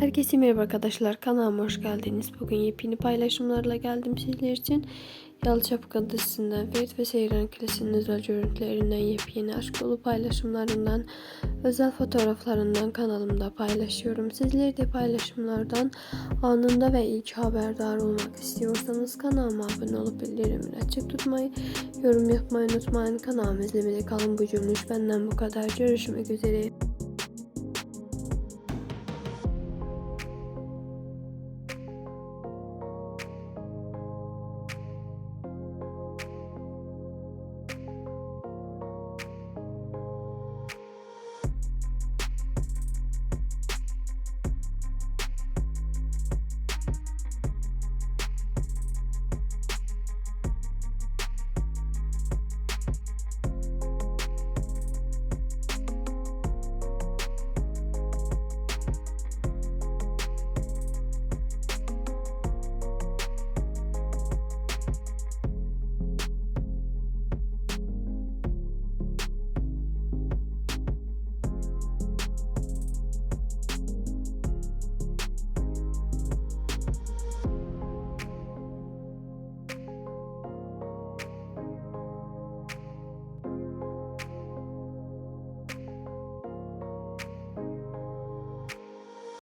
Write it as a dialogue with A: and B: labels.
A: Herkese merhaba arkadaşlar kanalıma hoş geldiniz. Bugün yepyeni paylaşımlarla geldim sizler için. Yalı Çapkın dizisinden Ferit ve Seyran Kilisi'nin özel görüntülerinden yepyeni aşk dolu paylaşımlarından özel fotoğraflarından kanalımda paylaşıyorum. Sizler de paylaşımlardan anında ve ilk haberdar olmak istiyorsanız kanalıma abone olup bildirimleri açık tutmayı, yorum yapmayı unutmayın. Kanalımı izlemede kalın bu cümle benden bu kadar. Görüşmek üzere.